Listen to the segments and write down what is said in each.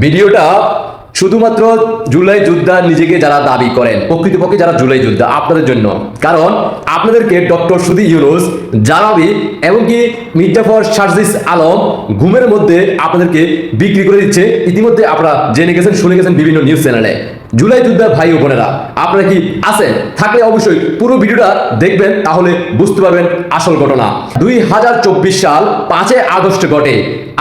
ভিডিওটা শুধুমাত্র জুলাই যোদ্ধা নিজেকে যারা দাবি করেন, প্রকৃতপক্ষে যারা জুলাই যোদ্ধা, আপনাদের জন্য। কারণ আপনাদেরকে ডক্টর সুদী ইউনুস জানাবি এমনকি মির্জাফর সার্জিস আলম ঘুমের মধ্যে আপনাদেরকে বিক্রি করে দিচ্ছে। ইতিমধ্যে আপনারা জেনে গেছেন, শুনে গেছেন বিভিন্ন নিউজ চ্যানেলে। জুলাই যুদ্ধের ভাই ও বোনেরা, আপনারা কি আছেন? থাকলে অবশ্যই পুরো ভিডিওটা দেখবেন, তাহলে বুঝতে পারবেন আসল ঘটনা। দুই হাজার চব্বিশ সাল পাঁচে আগস্ট ঘটে,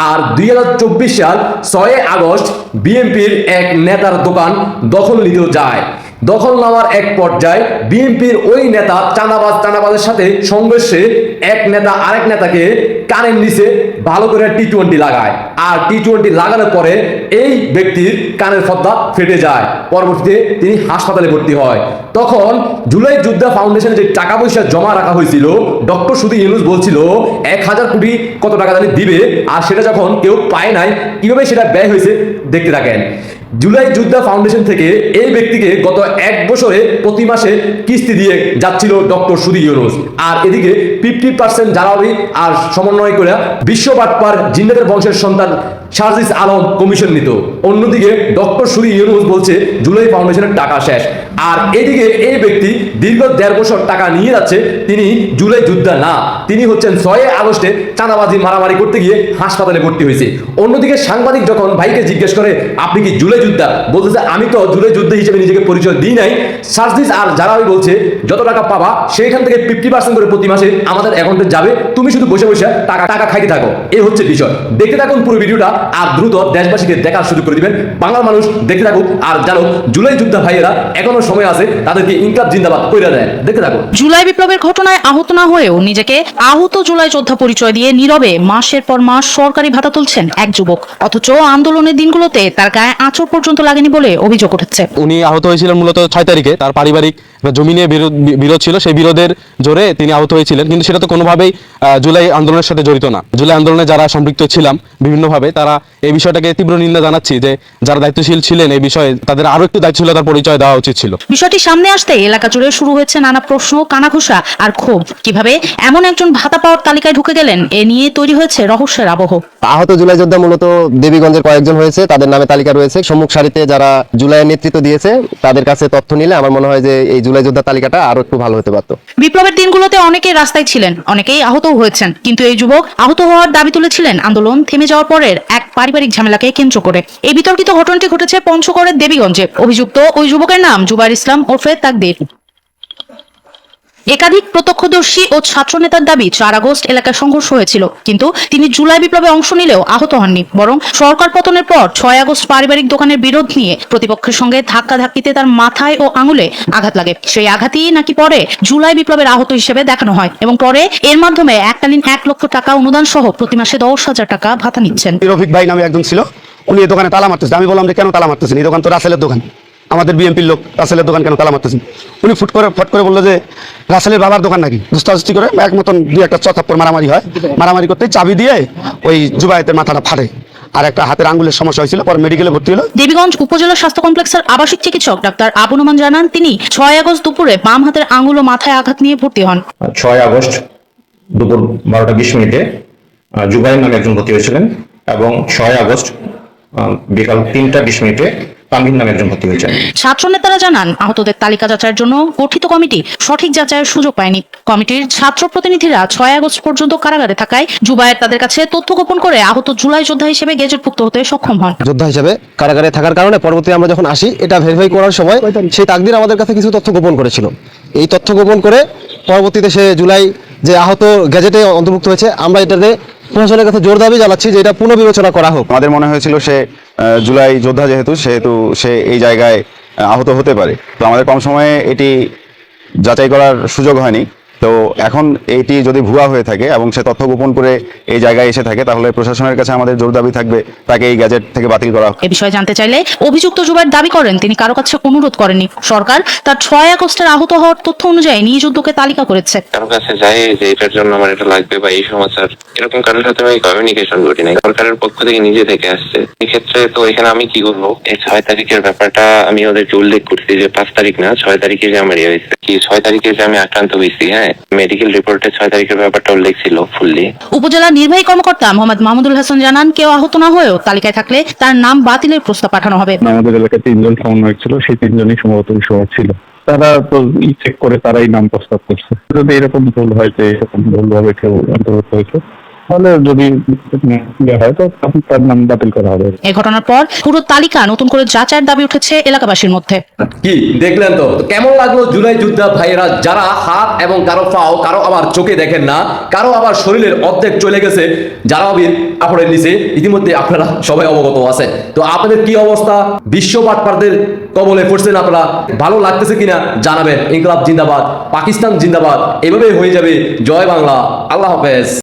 আর দুই হাজার চব্বিশ সাল ছয় আগস্ট বিএনপির এক নেতার দোকান দখল নিতেও যায়। দখল নেওয়ার এক পর্যায়ে বিএনপির ওই নেতা চাঁদাবাজ চাঁদাবাজের সাথে সংঘর্ষে এক নেতা আরেক নেতাকে কানের নিচে ভালো করে টি টোয়েন্টি লাগায়। আর টি টোয়েন্টি লাগানোর পরে এই ব্যক্তির কানের ফদ্দা ফেটে যায়। পরবর্তীতে তিনি হাসপাতালে ভর্তি হয়। তখন জুলাই যোদ্ধা ফাউন্ডেশনে যে টাকা পয়সা জমা রাখা হয়েছিল, ডক্টর সুদী ইউনুস বলছিল, এক হাজার কোটি কত টাকা জানি দিবে। আর সেটা যখন কেউ পায় নাই, কীভাবে সেটা ব্যয় হয়েছে দেখতে থাকেন। জুলাই যোদ্ধা ফাউন্ডেশন থেকে এই ব্যক্তিকে গত এক বছরে প্রতি মাসে কিস্তি দিয়ে যাচ্ছিল ডক্টর সুদী ইউনুস। আর এদিকে ফিফটি পার্সেন্ট জ্বালাবি আর সমন্বয় করে বিশ্ব বাটপার জিন্নাতের বংশের সন্তান সার্জিস আলম কমিশন নিত। অন্যদিকে ডক্টর সুদী ইউনুস বলছে, জুলাই ফাউন্ডেশনের টাকা শেষ। আর এদিকে এই ব্যক্তি দীর্ঘ দেড় বছর টাকা নিয়ে যাচ্ছে, তিনি জুলাই যোদ্ধা না, তিনি হচ্ছেন ছয় আগস্টে চাঁদাবাজি, মারামারি করতে গিয়ে হাসপাতালে ভর্তি হয়েছে। অন্যদিকে সাংবাদিক যখন ভাইকে জিজ্ঞেস করে, আপনি কি জুলাই যোদ্ধা? বলতেছে আমি তো জুলাই যোদ্ধা হিসেবে নিজেকে পরিচয় দিই নাই। সার্জিস আর যারা ওই বলছে, যত টাকা পাবা, সেইখান থেকে ফিফটি পার্সেন্ট করে প্রতি মাসে আমাদের অ্যাকাউন্টে যাবে। তুমি শুধু বসে বসে টাকা টাকা খাইতে থাকো। এই হচ্ছে বিষয়। দেখতে থাকুন পুরো ভিডিওটা। আর দ্রুত দেশবাসীকে দেখার সুযোগ করে দিবেন। বাংলার মানুষ দেখতে থাকুক আর জানো জুলাই যোদ্ধা ভাইয়েরা এখনও সময় আছে তাদেরকে ইনকাম জিন্দাবাদ করে দেয়। দেখতে থাকুন। জুলাই বিপ্লবের ঘটনায় আহত না হয়েও নিজেকে আহত জুলাই যোদ্ধা পরিচয় দিয়ে নীরবে মাসের পর মাস সরকারি ভাতা তুলছেন এক যুবক। অথচ আন্দোলনের দিনগুলোতে তার গায়ে আঁচড় পর্যন্ত লাগেনি বলে অভিযোগ উঠেছে। উনি আহত হয়েছিলেন মূলত ছয় তারিখে তার পারিবারিক বা জমি নিয়ে বিরোধ বিরোধ ছিল সেই বিরোধের জোরে তিনি আহত হয়েছিলেন। কিন্তু সেটা তো কোনোভাবেই জুলাই আন্দোলনের সাথে জড়িত না। জুলাই আন্দোলনে যারা সম্পৃক্ত ছিলাম বিভিন্নভাবে তারা এই বিষয়টাকে তীব্র নিন্দা জানাচ্ছি যে যারা দায়িত্বশীল ছিলেন এই বিষয়ে তাদের আরও একটু দায়িত্বশীলতার পরিচয় দেওয়া উচিত ছিল। বিষয়টি সামনে আসতে এলাকা জুড়ে শুরু হয়েছে নানা প্রশ্ন কানাঘুষা আর ক্ষোভ। কীভাবে এমন একজন ভাতা পাওয়ার তালিকায় ঢুকে গেলেন এ নিয়ে তৈরি হয়েছে রহস্যের আবহ। আহত জুলাই যোদ্ধা মূলত দেবীগঞ্জের কয়েকজন হয়েছে তাদের নামে তালিকা রয়েছে। সম্মুখ সারিতে যারা জুলাইয়ের নেতৃত্ব দিয়েছে তাদের কাছে তথ্য নিলে আমার মনে হয় যে এই জুলাই যোদ্ধা তালিকাটা আরও একটু ভালো হতে পারতো। বিপ্লবের দিনগুলোতে অনেকেই রাস্তায় ছিলেন, অনেকেই আহত হয়েছেন। কিন্তু এই যুবক আহত হওয়ার দাবি তুলেছিলেন। আন্দোলন থেমে যাওয়ার পরের এক পারিবারিক ঝামেলাকে কেন্দ্র করে। এই বিতর্কিত ঘটনাটি ঘটেছে পঞ্চগড়ের দেবীগঞ্জে। অভিযুক্ত ওই যুবকের নাম জুবাইর ইসলাম ওরফে তাকদির। একাধিক প্রত্যক্ষদর্শী ও ছাত্র নেতার দাবি, চার আগস্ট এলাকায় সংঘর্ষ হয়েছিল। কিন্তু তিনি জুলাই বিপ্লবে অংশ নিলেও আহত হননি, বরং সরকার পতনের পর ছয় আগস্ট পারিবারিক দোকানের বিরোধ নিয়ে প্রতিপক্ষের সঙ্গে ধাক্কা ধাক্কিতে তার মাথায় ও আঙুলে আঘাত লাগে। সেই আঘাতই নাকি পরে জুলাই বিপ্লবের আহত হিসেবে দেখানো হয় এবং পরে এর মাধ্যমে এককালীন এক লক্ষ টাকা অনুদান সহ প্রতি মাসে দশ হাজার টাকা ভাতা নিচ্ছেন। রফিক ভাই নামে একজন ছিল, উনি দোকানে তালা মারতেছে। আমি বললাম যে কেন তালা মারতেছেন? এই দোকান তো রাসেলের দোকান। আমাদের বিএনপির লোক রাসেলের দোকান কেন তালা মারতেছেন? উনি ফুট করে ফট করে বলল যে রাসেলের বাবার দোকান নাকি? দুস্তাজুস্তি করে এক মতন দুই একটা চথাপ্পর মারামারি হয়। মারামারি করতে চাবি দিয়ে ওই জুবায়েতের মাথাটা ফাটে। আর একটা হাতের আঙ্গুলের সমস্যা হয়েছিল পরে মেডিকেলে ভর্তি হলো। দেবীগঞ্জ উপজেলা স্বাস্থ্য কমপ্লেক্সের আবাসিক চিকিৎসক ডাক্তার আবু নোমান জানান তিনি ছয় আগস্ট দুপুরে বাম হাতের আঙ্গুল ও মাথায় আঘাত নিয়ে ভর্তি হন। ছয় আগস্ট দুপুর বারোটা বিশ মিনিটে জুবাইর নামে একজন ভর্তি হয়েছিলেন এবং ছয় আগস্ট আহ, বিকাল তিনটা বিশ মিনিটে তানভীর নামে একজন ভর্তি হয়েছেন। ছাত্র নেতারা জানান আহতদের তালিকা যাচাইয়ের জন্য গঠিত কমিটি সঠিক যাচাইয়ের সুযোগ পায়নি। কমিটির ছাত্র প্রতিনিধিরা ছয় আগস্ট পর্যন্ত কারাগারে থাকায় জুবায়ের তাদের কাছে তথ্য গোপন করে আহত জুলাই যোদ্ধা হিসেবে গেজেটভুক্ত হতে সক্ষম হন। যোদ্ধা হিসেবে কারাগারে থাকার কারণে পরবর্তী আমরা যখন আসি এটা ভেরিফাই করার সময় সেই তাকদির আমাদের কাছে কিছু তথ্য গোপন করেছিল। এই তথ্য গোপন করে পরবর্তীতে সে জুলাই যে আহত গ্যাজেটে অন্তর্ভুক্ত হয়েছে, আমরা এটাতে প্রশাসনের কাছে জোর দাবি জানাচ্ছি যে এটা পুনর্বিবেচনা করা হোক। আমাদের মনে হয়েছিল সে জুলাই যোদ্ধা যেহেতু, সেহেতু সে এই জায়গায় আহত হতে পারে। তো আমাদের কম সময়ে এটি যাচাই করার সুযোগ হয়নি। তো এখন এটি যদি ভুয়া হয়ে থাকে এবং সে তথ্য গোপন করে এই জায়গায় এসে থাকে তাহলে প্রশাসনের কাছে আমাদের জোর দাবি থাকবে তাকে এই গ্যাজেট থেকে বাতিল করা হোক। এ বিষয়ে জানতে চাইলে অভিযুক্ত জুবাইর দাবি করেন তিনি কারও কাছে অনুরোধ করেননি। সরকার তার ছয় আগস্টের আহত হওয়ার তথ্য অনুযায়ী নিজ উদ্যোগে তালিকা করেছে। কারও কাছে যাই যে এটার জন্য আমার এটা লাগবে বা এই সমাচার এরকম কারোর সাথে আমি কমিউনিকেশন করি নাই। সরকারের পক্ষ থেকে নিজে থেকে আসছে। এক্ষেত্রে তো এখানে আমি কি করব? এই ছয় তারিখের ব্যাপারটা আমি ওদেরকে উল্লেখ করছি যে পাঁচ তারিখ না ছয় তারিখে যে আমার ইয়ে হয়েছে। কি ছয় তারিখে যে আমি আক্রান্ত হয়েছি হ্যাঁ? মেডিকেল রিপোর্টে ছয় তারিখের ব্যাপারটা উল্লেখ ছিল ফুললি উপজেলা নির্বাহী কর্মকর্তা মোহাম্মদ মাহমুদুল হাসান জানান কেউ আহত না হয়েও তালিকায় থাকলে তার নাম বাতিলের প্রস্তাব পাঠানো হবে। আমাদের এলাকায় তিনজন সমন্বয়ক ছিল সেই তিনজনই সম্ভবত সহ সময় ছিল। তারা তো চেক করে তারাই নাম প্রস্তাব করছে। যদি এরকম ভুল হয় যে এরকম ভুল ভাবে কেউ অন্তর্ভুক্ত হয়েছে। তাহলে যদি ইয়ে হয় তো তার নাম বাতিল করা হবে। এ ঘটনার পর পুরো তালিকা নতুন করে যাচাইয়ের দাবি উঠেছে এলাকাবাসীর মধ্যে। কি দেখলেন তো? কেমন লাগল জুলাই যোদ্ধা ভাইয়েরা যারা হাত এবং কারও পাও কারও আবার চোখে দেখেন না কারও আবার শরীরের অর্ধেক চলে গেছে যারা আবির কাপড়ের নিচে ইতিমধ্যে আপনারা সবাই অবগত আছেন। তো আপনাদের কি অবস্থা? বিশ্ব বাটপারদের কবলে পড়ছেন আপনারা। ভালো লাগতেছে কিনা জানাবেন। ইনকলাব জিন্দাবাদ পাকিস্তান জিন্দাবাদ এভাবে হয়ে যাবে। জয় বাংলা। আল্লাহ হাফেজ।